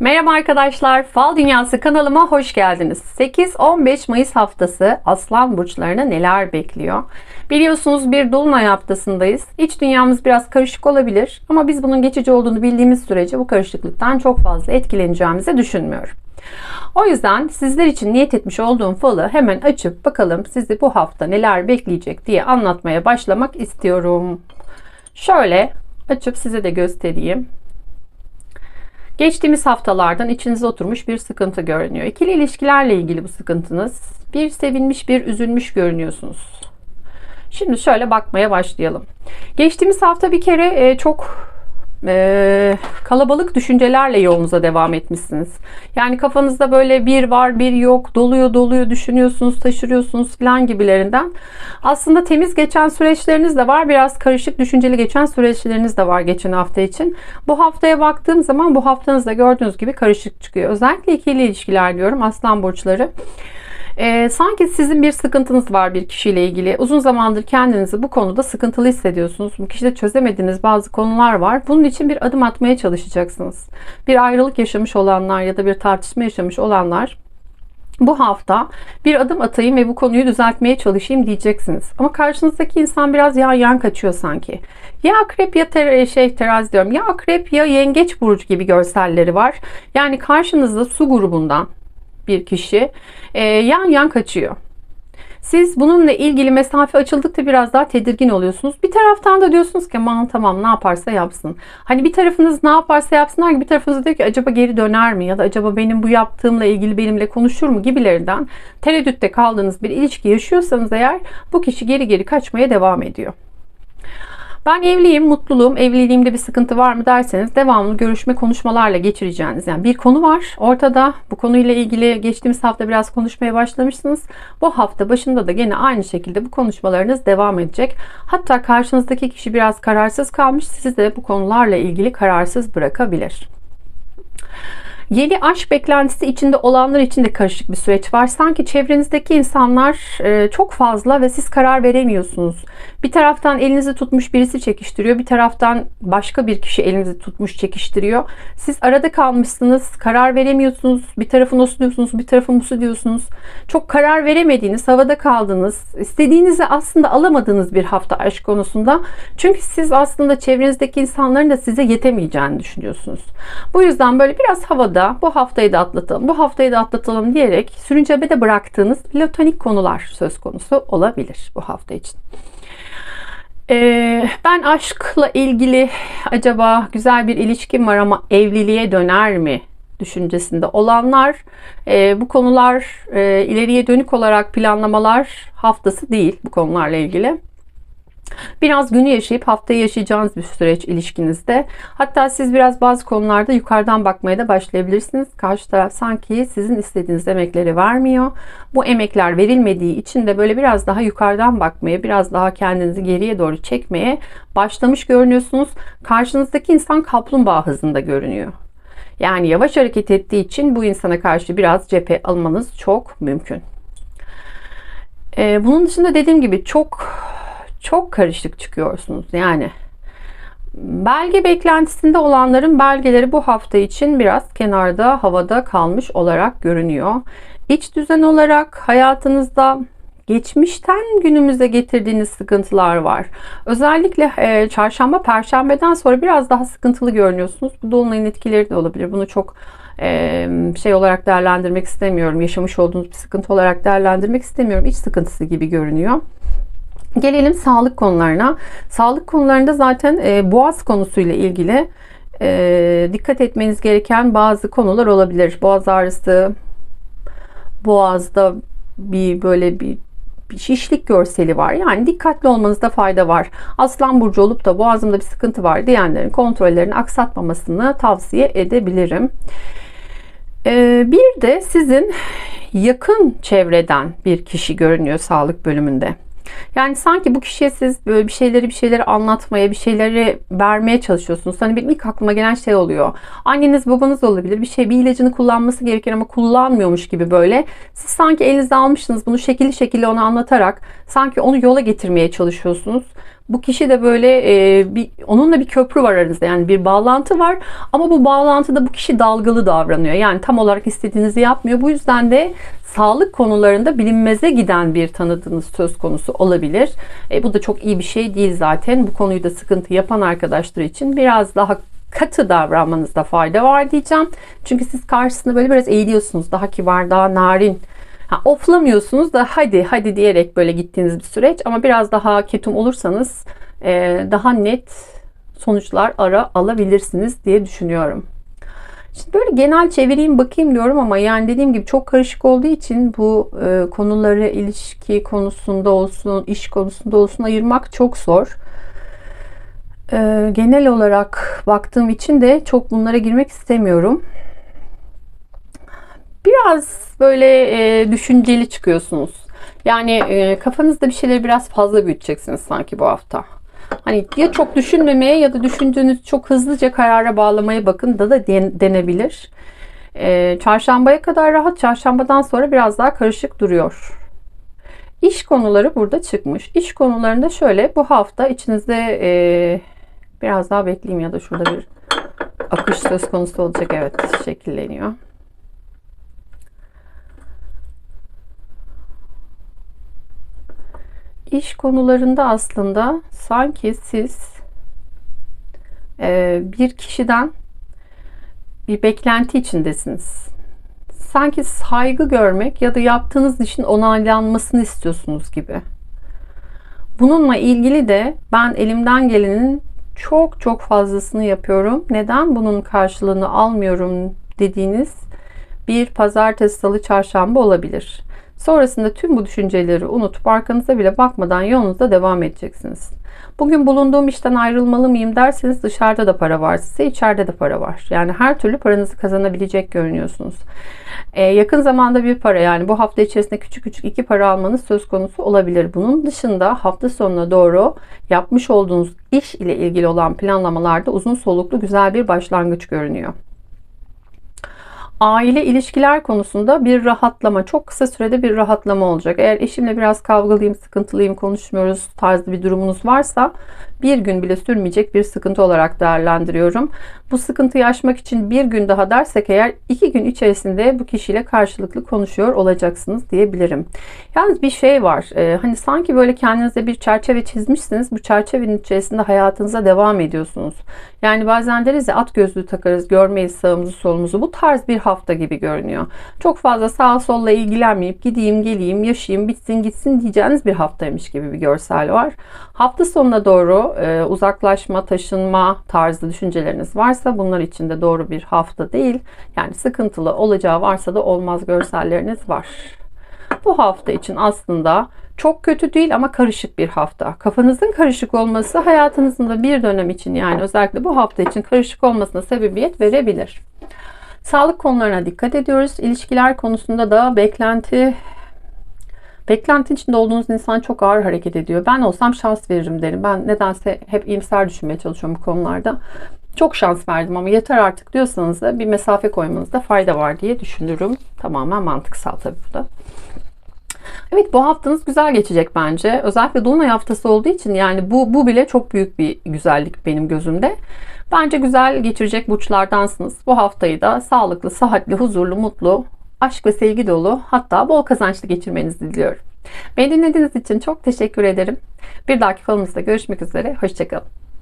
Merhaba arkadaşlar, Fal Dünyası kanalıma hoş geldiniz. 8-15 Mayıs haftası Aslan burçlarına neler bekliyor? Biliyorsunuz bir dolunay haftasındayız. İç dünyamız biraz karışık olabilir ama biz bunun geçici olduğunu bildiğimiz sürece bu karışıklıktan çok fazla etkileneceğimizi düşünmüyorum. O yüzden sizler için niyet etmiş olduğum falı hemen açıp bakalım sizi bu hafta neler bekleyecek diye anlatmaya başlamak istiyorum. Şöyle açıp size de göstereyim. Geçtiğimiz haftalardan içinize oturmuş bir sıkıntı görünüyor. İkili ilişkilerle ilgili bu sıkıntınız. Bir sevinmiş, bir üzülmüş görünüyorsunuz. Şimdi şöyle bakmaya başlayalım. Geçtiğimiz hafta bir kere e, çok e, kalabalık düşüncelerle yolunuza devam etmişsiniz. Yani kafanızda böyle bir var bir yok doluyor doluyor düşünüyorsunuz taşırıyorsunuz falan gibilerinden. Aslında temiz geçen süreçleriniz de var biraz karışık düşünceli geçen süreçleriniz de var geçen hafta için. Bu haftaya baktığım zaman bu haftanızda gördüğünüz gibi karışık çıkıyor. Özellikle ikili ilişkiler diyorum aslan burçları. Ee, sanki sizin bir sıkıntınız var bir kişiyle ilgili. Uzun zamandır kendinizi bu konuda sıkıntılı hissediyorsunuz. Bu kişide çözemediğiniz bazı konular var. Bunun için bir adım atmaya çalışacaksınız. Bir ayrılık yaşamış olanlar ya da bir tartışma yaşamış olanlar bu hafta bir adım atayım ve bu konuyu düzeltmeye çalışayım diyeceksiniz. Ama karşınızdaki insan biraz yan yan kaçıyor sanki. Ya akrep ya ter şey terazi diyorum. Ya akrep ya yengeç burcu gibi görselleri var. Yani karşınızda su grubundan bir kişi e, yan yan kaçıyor. Siz bununla ilgili mesafe açıldıkça biraz daha tedirgin oluyorsunuz. Bir taraftan da diyorsunuz ki aman tamam ne yaparsa yapsın. Hani bir tarafınız ne yaparsa yapsınlar bir tarafınız diyor ki acaba geri döner mi? Ya da acaba benim bu yaptığımla ilgili benimle konuşur mu gibilerinden tereddütte kaldığınız bir ilişki yaşıyorsanız eğer bu kişi geri geri kaçmaya devam ediyor. Ben evliyim, mutluluğum, evliliğimde bir sıkıntı var mı derseniz devamlı görüşme konuşmalarla geçireceğiniz yani bir konu var ortada. Bu konuyla ilgili geçtiğimiz hafta biraz konuşmaya başlamışsınız. Bu hafta başında da gene aynı şekilde bu konuşmalarınız devam edecek. Hatta karşınızdaki kişi biraz kararsız kalmış. Sizi de bu konularla ilgili kararsız bırakabilir. Yeni aşk beklentisi içinde olanlar için de karışık bir süreç var. Sanki çevrenizdeki insanlar e, çok fazla ve siz karar veremiyorsunuz. Bir taraftan elinizi tutmuş birisi çekiştiriyor. Bir taraftan başka bir kişi elinizi tutmuş çekiştiriyor. Siz arada kalmışsınız. Karar veremiyorsunuz. Bir tarafı nosu diyorsunuz. Bir tarafı musu diyorsunuz. Çok karar veremediğiniz, havada kaldığınız, istediğinizi aslında alamadığınız bir hafta aşk konusunda. Çünkü siz aslında çevrenizdeki insanların da size yetemeyeceğini düşünüyorsunuz. Bu yüzden böyle biraz havada da bu haftayı da atlatalım, bu haftayı da atlatalım diyerek sürüncebede bıraktığınız platonik konular söz konusu olabilir bu hafta için. Ee, ben aşkla ilgili acaba güzel bir ilişkim var ama evliliğe döner mi düşüncesinde olanlar e, bu konular e, ileriye dönük olarak planlamalar haftası değil bu konularla ilgili. Biraz günü yaşayıp haftayı yaşayacağınız bir süreç ilişkinizde. Hatta siz biraz bazı konularda yukarıdan bakmaya da başlayabilirsiniz. Karşı taraf sanki sizin istediğiniz emekleri vermiyor. Bu emekler verilmediği için de böyle biraz daha yukarıdan bakmaya, biraz daha kendinizi geriye doğru çekmeye başlamış görünüyorsunuz. Karşınızdaki insan kaplumbağa hızında görünüyor. Yani yavaş hareket ettiği için bu insana karşı biraz cephe almanız çok mümkün. Ee, bunun dışında dediğim gibi çok çok karışık çıkıyorsunuz. Yani belge beklentisinde olanların belgeleri bu hafta için biraz kenarda havada kalmış olarak görünüyor. İç düzen olarak hayatınızda geçmişten günümüze getirdiğiniz sıkıntılar var. Özellikle e, çarşamba, perşembeden sonra biraz daha sıkıntılı görünüyorsunuz. Bu dolunayın etkileri de olabilir. Bunu çok e, şey olarak değerlendirmek istemiyorum. Yaşamış olduğunuz bir sıkıntı olarak değerlendirmek istemiyorum. İç sıkıntısı gibi görünüyor. Gelelim sağlık konularına. Sağlık konularında zaten e, boğaz konusuyla ilgili e, dikkat etmeniz gereken bazı konular olabilir. Boğaz ağrısı, boğazda bir böyle bir bir şişlik görseli var. Yani dikkatli olmanızda fayda var. Aslan burcu olup da boğazımda bir sıkıntı var diyenlerin kontrollerini aksatmamasını tavsiye edebilirim. Ee, bir de sizin yakın çevreden bir kişi görünüyor sağlık bölümünde. Yani sanki bu kişiye siz böyle bir şeyleri bir şeyleri anlatmaya, bir şeyleri vermeye çalışıyorsunuz. Hani benim ilk aklıma gelen şey oluyor. Anneniz babanız olabilir. Bir şey bir ilacını kullanması gerekir ama kullanmıyormuş gibi böyle. Siz sanki elinizde almışsınız bunu şekilli şekilli ona anlatarak sanki onu yola getirmeye çalışıyorsunuz. Bu kişi de böyle e, bir onunla bir köprü var aranızda. Yani bir bağlantı var ama bu bağlantıda bu kişi dalgalı davranıyor. Yani tam olarak istediğinizi yapmıyor. Bu yüzden de sağlık konularında bilinmeze giden bir tanıdığınız söz konusu olabilir. E, bu da çok iyi bir şey değil zaten. Bu konuyu da sıkıntı yapan arkadaşlar için biraz daha katı davranmanızda fayda var diyeceğim. Çünkü siz karşısında böyle biraz eğiliyorsunuz. Daha kibar, daha narin. Ha, oflamıyorsunuz da hadi hadi diyerek böyle gittiğiniz bir süreç. Ama biraz daha ketum olursanız e, daha net sonuçlar ara alabilirsiniz diye düşünüyorum. Şimdi böyle genel çevireyim bakayım diyorum ama yani dediğim gibi çok karışık olduğu için bu e, konuları ilişki konusunda olsun, iş konusunda olsun ayırmak çok zor. E, genel olarak baktığım için de çok bunlara girmek istemiyorum. Biraz böyle e, düşünceli çıkıyorsunuz. Yani e, kafanızda bir şeyleri biraz fazla büyüteceksiniz sanki bu hafta. Hani ya çok düşünmemeye ya da düşündüğünüz çok hızlıca karara bağlamaya bakın da da denebilir. Ee, çarşambaya kadar rahat, çarşambadan sonra biraz daha karışık duruyor. İş konuları burada çıkmış. İş konularında şöyle bu hafta içinizde e, biraz daha bekleyeyim ya da şurada bir akış söz konusu olacak. Evet şekilleniyor. İş konularında aslında sanki siz e, bir kişiden bir beklenti içindesiniz. Sanki saygı görmek ya da yaptığınız işin onaylanmasını istiyorsunuz gibi. Bununla ilgili de ben elimden gelenin çok çok fazlasını yapıyorum. Neden bunun karşılığını almıyorum dediğiniz bir pazartesi, salı, çarşamba olabilir. Sonrasında tüm bu düşünceleri unutup arkanıza bile bakmadan yolunuza devam edeceksiniz. Bugün bulunduğum işten ayrılmalı mıyım derseniz dışarıda da para var size, içeride de para var. Yani her türlü paranızı kazanabilecek görünüyorsunuz. Ee, yakın zamanda bir para yani bu hafta içerisinde küçük küçük iki para almanız söz konusu olabilir. Bunun dışında hafta sonuna doğru yapmış olduğunuz iş ile ilgili olan planlamalarda uzun soluklu güzel bir başlangıç görünüyor aile ilişkiler konusunda bir rahatlama, çok kısa sürede bir rahatlama olacak. Eğer eşimle biraz kavgalıyım, sıkıntılıyım, konuşmuyoruz tarzı bir durumunuz varsa bir gün bile sürmeyecek bir sıkıntı olarak değerlendiriyorum. Bu sıkıntıyı aşmak için bir gün daha dersek eğer iki gün içerisinde bu kişiyle karşılıklı konuşuyor olacaksınız diyebilirim. Yalnız bir şey var. Ee, hani sanki böyle kendinize bir çerçeve çizmişsiniz. Bu çerçevenin içerisinde hayatınıza devam ediyorsunuz. Yani bazen deriz ya at gözlüğü takarız görmeyiz sağımızı solumuzu. Bu tarz bir hafta gibi görünüyor. Çok fazla sağ solla ilgilenmeyip gideyim geleyim yaşayayım bitsin gitsin diyeceğiniz bir haftaymış gibi bir görsel var. Hafta sonuna doğru e, uzaklaşma, taşınma tarzı düşünceleriniz varsa bunlar için de doğru bir hafta değil. Yani sıkıntılı olacağı varsa da olmaz görselleriniz var. Bu hafta için aslında çok kötü değil ama karışık bir hafta. Kafanızın karışık olması hayatınızın da bir dönem için yani özellikle bu hafta için karışık olmasına sebebiyet verebilir. Sağlık konularına dikkat ediyoruz. İlişkiler konusunda da beklenti Beklenti içinde olduğunuz insan çok ağır hareket ediyor. Ben olsam şans veririm derim. Ben nedense hep iyimser düşünmeye çalışıyorum bu konularda. Çok şans verdim ama yeter artık diyorsanız da bir mesafe koymanızda fayda var diye düşünürüm. Tamamen mantıksal tabii bu da. Evet bu haftanız güzel geçecek bence. Özellikle Dolunay haftası olduğu için yani bu, bu bile çok büyük bir güzellik benim gözümde. Bence güzel geçirecek burçlardansınız. Bu haftayı da sağlıklı, sıhhatli, huzurlu, mutlu, aşk ve sevgi dolu hatta bol kazançlı geçirmenizi diliyorum. Beni dinlediğiniz için çok teşekkür ederim. Bir dahaki falımızda görüşmek üzere. Hoşçakalın.